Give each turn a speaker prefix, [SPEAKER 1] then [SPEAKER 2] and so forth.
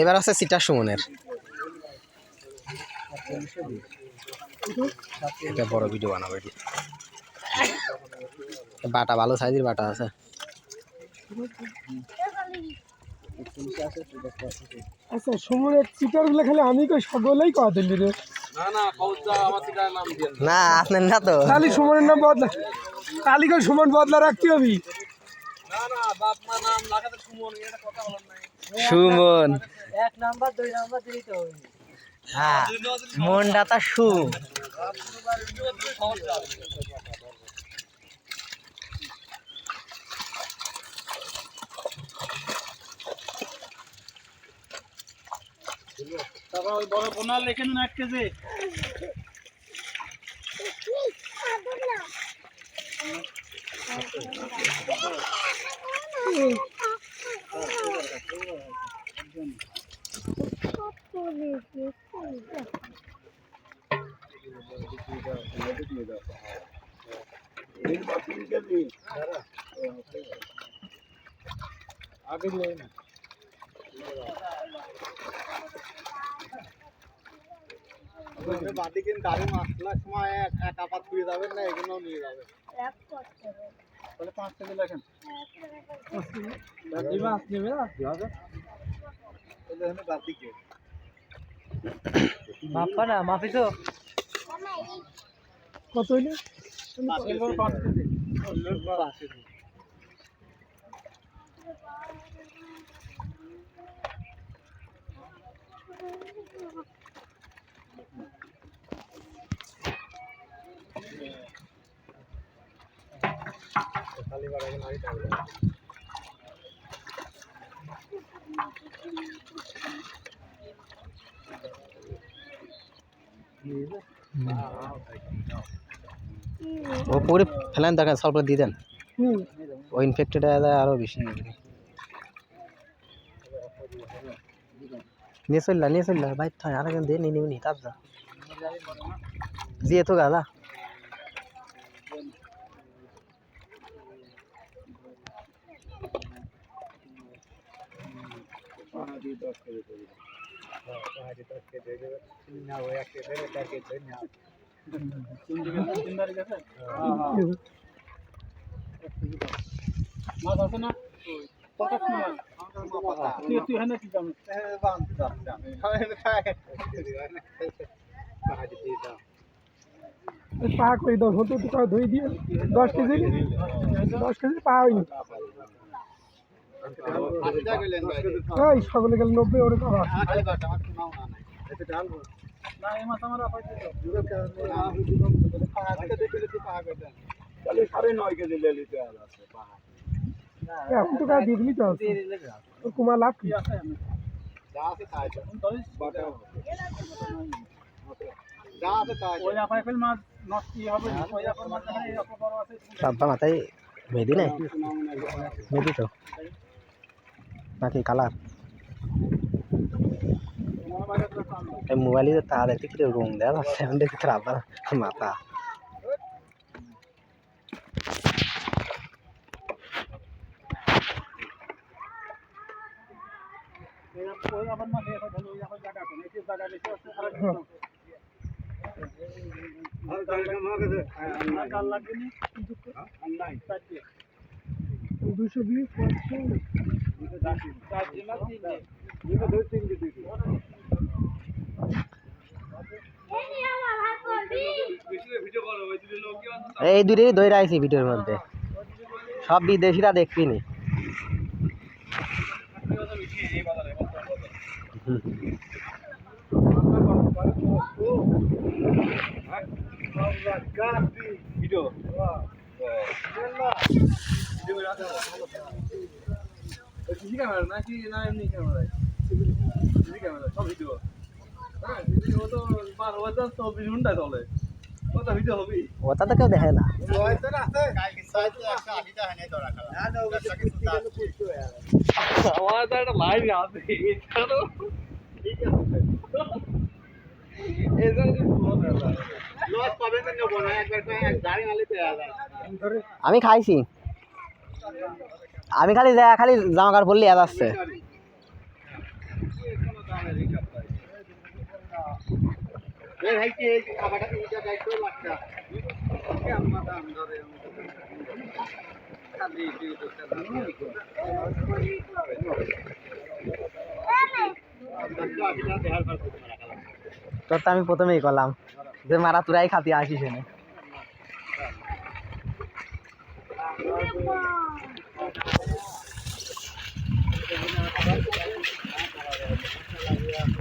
[SPEAKER 1] এবার
[SPEAKER 2] আছে সিটা সুমনের। এটা বড় ভিডিও বানাবো এটি। বাটা ভালো সাইজের বাটা আছে।
[SPEAKER 1] আচ্ছা সুমনের চিটারগুলো খালি আমি কই সকলেই কয়া দিলি রে?
[SPEAKER 2] না আপনার না তো।
[SPEAKER 1] খালি সুমনের নাম বদলা কালি কই সুমন বদলা রাখতে হবি।
[SPEAKER 2] সুমন।
[SPEAKER 3] এক নাম্বার দুই নাম্বার দিলেই তো হবে।
[SPEAKER 2] হ্যাঁ মনটা তা সু।
[SPEAKER 3] তারপর ওই বড় বোনার লেখেন না এক কেজি।
[SPEAKER 4] বাদি কিন্তু গাড়ি মাসলার সময় এক আপাত ফিরে যাবেন না এগুলো নিয়ে যাবেন। তাহলে পাঁচ কেজি লেখেন।
[SPEAKER 3] মাছ নেবে না মাপা না মাপি তো।
[SPEAKER 1] কত হইলে?
[SPEAKER 4] পাঁচ কেজি। পাঁচ কেজি
[SPEAKER 2] ও পুরে ফেলেন দেখেন স্বল্প দিয়ে দেন
[SPEAKER 1] হুম
[SPEAKER 2] ও ইনফেক্টেড আরও বেশি নিয়ে চললা নিয়ে চললা ভাই থাই আর একজন দিয়ে নিয়ে নিবনি তার যা দিয়ে তো গাদা
[SPEAKER 3] মাছ আছে না পঞ্চাশ মাছ তুই তুই হ্যাঁ কি কাম
[SPEAKER 1] এই পা কই দাও হতো তো কয় ধুই দিয়ে দশ কেজি দশ কেজি পা হয়নি ওই সকলে গেলে নব্বই ওরে বাবা।
[SPEAKER 3] এই
[SPEAKER 1] এখন তো কুমার লাভ কি?
[SPEAKER 3] এই
[SPEAKER 2] সাব্বা মাথায় মেহেদি নাই? মেহেদি তো? নাকি কালার? এই মোবাইলে তো তা দেখতে কি রং দেওয়া যাচ্ছে, এখন দেখতে খারাপ মাথা।
[SPEAKER 1] দুশো বিশ
[SPEAKER 2] এই দুটোই দই রাখছি ভিডিওর মধ্যে। সব বিদেশিরা দেখবি নি। ওটা তো কেউ দেখে না
[SPEAKER 4] আমি খাইছি। আমি খালি দেখা খালি জামা কাপড় পরলে এত আসছে তোর তো আমি প্রথমেই করলাম। যে মারা তোরাই খাতি আসিস এনে। Thank you.